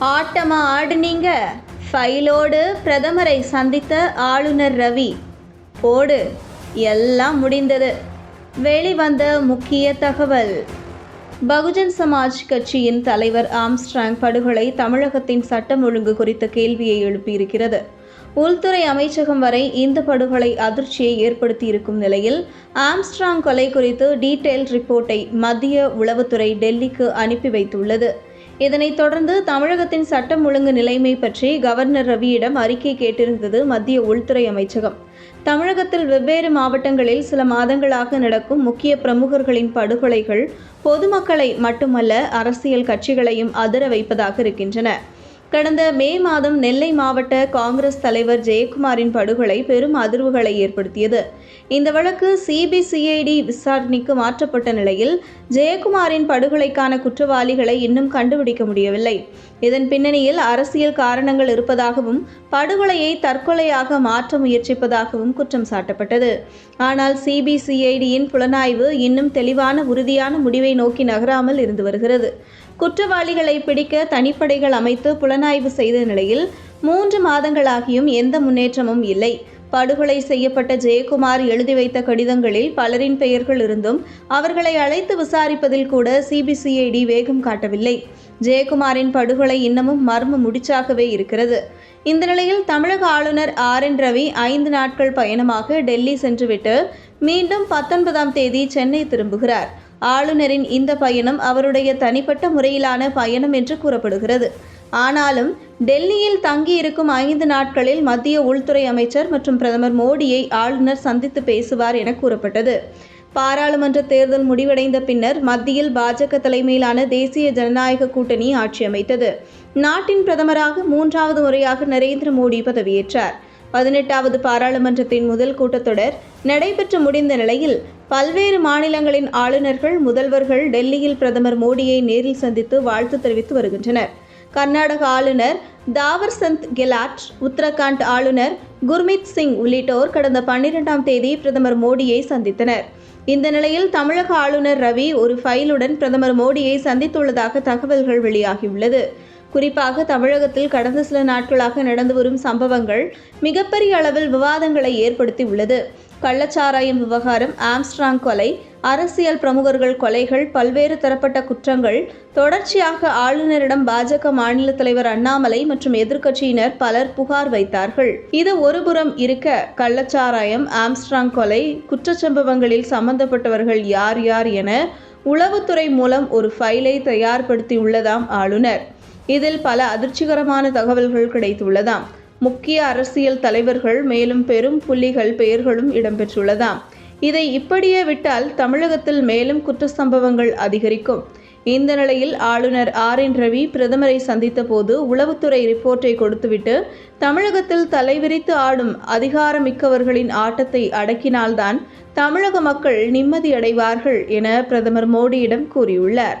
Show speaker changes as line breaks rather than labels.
ஆட்டமா ஆடுனீங்க? ஃபைலோடு பிரதமரை சந்தித்த ஆளுநர் ரவி. போடு எல்லாம் முடிந்தது. வெளிவந்த முக்கிய தகவல். பகுஜன் சமாஜ் கட்சியின் தலைவர் ஆம்ஸ்ட்ராங் படுகொலை தமிழகத்தின் சட்டம் ஒழுங்கு குறித்த கேள்வியை எழுப்பியிருக்கிறது. உள்துறை அமைச்சகம் வரை இந்த படுகொலை அதிர்ச்சியை ஏற்படுத்தியிருக்கும் நிலையில் ஆம்ஸ்ட்ராங் கொலை குறித்து டீட்டெயில் ரிப்போர்ட்டை மத்திய உளவுத்துறை டெல்லிக்கு அனுப்பி வைத்துள்ளது. இதனைத் தொடர்ந்து தமிழகத்தின் சட்டம் ஒழுங்கு நிலைமை பற்றி கவர்னர் ரவியிடம் அறிக்கை கேட்டிருந்தது மத்திய உள்துறை அமைச்சகம். தமிழகத்தில் வெவ்வேறு மாவட்டங்களில் சில மாதங்களாக நடக்கும் முக்கிய பிரமுகர்களின் படுகொலைகள் பொதுமக்களை மட்டுமல்ல அரசியல் கட்சிகளையும் அதிர வைப்பதாக இருக்கின்றன. கடந்த மே மாதம் நெல்லை மாவட்ட காங்கிரஸ் தலைவர் ஜெயக்குமாரின் படுகொலை பெரும் அதிர்வுகளை ஏற்படுத்தியது. இந்த வழக்கு சிபிசிஐடி விசாரணைக்கு மாற்றப்பட்ட நிலையில் ஜெயக்குமாரின் படுகொலைக்கான குற்றவாளிகளை இன்னும் கண்டுபிடிக்க முடியவில்லை. இதன் பின்னணியில் அரசியல் காரணங்கள் இருப்பதாகவும் படுகொலையை தற்கொலையாக மாற்ற முயற்சிப்பதாகவும் குற்றம் சாட்டப்பட்டது. ஆனால் சிபிசிஐடியின் புலனாய்வு இன்னும் தெளிவான உறுதியான முடிவை நோக்கி நகராமல் இருந்து வருகிறது. குற்றவாளிகளை பிடிக்க தனிப்படைகள் அமைத்து புலனாய்வு செய்த நிலையில் மூன்று மாதங்களாகியும் எந்த முன்னேற்றமும் இல்லை. படுகொலை செய்யப்பட்ட ஜெயக்குமார் எழுதி வைத்த கடிதங்களில் பலரின் பெயர்கள் இருந்தும் அவர்களை அழைத்து விசாரிப்பதில் கூட சிபிசிஐடி வேகம் காட்டவில்லை. ஜெயக்குமாரின் படுகொலை இன்னமும் மர்ம முடிச்சாகவே இருக்கிறது. இந்த நிலையில் தமிழக ஆளுநர் ஆர் என் ரவி ஐந்து நாட்கள் பயணமாக டெல்லி சென்றுவிட்டு மீண்டும் பத்தொன்பதாம் தேதி சென்னை திரும்புகிறார். ஆளுநரின் இந்த பயணம் அவருடைய தனிப்பட்ட முறையிலான பயணம் என்று கூறப்படுகிறது. ஆனாலும் டெல்லியில் தங்கியிருக்கும் ஐந்து நாட்களில் மத்திய உள்துறை அமைச்சர் மற்றும் பிரதமர் மோடியை ஆளுநர் சந்தித்து பேசுவார் என கூறப்பட்டது. பாராளுமன்ற தேர்தல் முடிவடைந்த பின்னர் மத்தியில் பாஜக தலைமையிலான தேசிய ஜனநாயக கூட்டணி ஆட்சி அமைத்தது. நாட்டின் பிரதமராக மூன்றாவது முறையாக நரேந்திர மோடி பதவியேற்றார். பதினெட்டாவது பாராளுமன்றத்தின் முதல் கூட்டத்தொடர் நடைபெற்று முடிந்த நிலையில் பல்வேறு மாநிலங்களின் ஆளுநர்கள் முதல்வர்கள் டெல்லியில் பிரதமர் மோடியை நேரில் சந்தித்து வாழ்த்து தெரிவித்து வருகின்றனர். கர்நாடக ஆளுநர் தாவர் சந்த் கெலாட் உத்தரகாண்ட் ஆளுநர் குர்மித் சிங் உள்ளிட்டோர் கடந்த பன்னிரெண்டாம் தேதி பிரதமர் மோடியை சந்தித்தனர். இந்த நிலையில் தமிழக ஆளுநர் ரவி ஒரு ஃபைலுடன் பிரதமர் மோடியை சந்தித்துள்ளதாக தகவல்கள் வெளியாகியுள்ளது. குறிப்பாக தமிழகத்தில் கடந்த சில நாட்களாக நடந்து வரும் சம்பவங்கள் மிகப்பெரிய அளவில் விவாதங்களை ஏற்படுத்தி உள்ளது கள்ளச்சாராயம் விவகாரம் ஆம்ஸ்ட்ராங் கொலை அரசியல் பிரமுகர்கள் கொலைகள் பல்வேறு தரப்பட்ட குற்றங்கள் தொடர்ச்சியாக ஆளுநரிடம் பாஜக மாநில தலைவர் அண்ணாமலை மற்றும் எதிர்க்கட்சியினர் பலர் புகார் வைத்தார்கள். இது ஒருபுறம் இருக்க கள்ளச்சாராயம் ஆம்ஸ்ட்ராங் கொலை குற்றச்சம்பவங்களில் சம்பந்தப்பட்டவர்கள் யார் யார் என உளவுத்துறை மூலம் ஒரு ஃபைலை தயார்படுத்தியுள்ளதாம் ஆளுநர். இதில் பல அதிர்ச்சிகரமான தகவல்கள் கிடைத்துள்ளதாம். முக்கிய அரசியல் தலைவர்கள் மேலும் பெரும் புள்ளிகள் பெயர்களும் இடம்பெற்றுள்ளதாம். இதை இப்படியே விட்டால் தமிழகத்தில் மேலும் குற்ற சம்பவங்கள் அதிகரிக்கும். இந்த நிலையில் ஆளுநர் ஆர் என் ரவி பிரதமரை சந்தித்த போது உளவுத்துறை ரிப்போர்ட்டை கொடுத்துவிட்டு தமிழகத்தில் தலைவிரித்து ஆடும் அதிகாரமிக்கவர்களின் ஆட்டத்தை அடக்கினால்தான் தமிழக மக்கள் நிம்மதியடைவார்கள் என பிரதமர் மோடியிடம் கூறியுள்ளார்.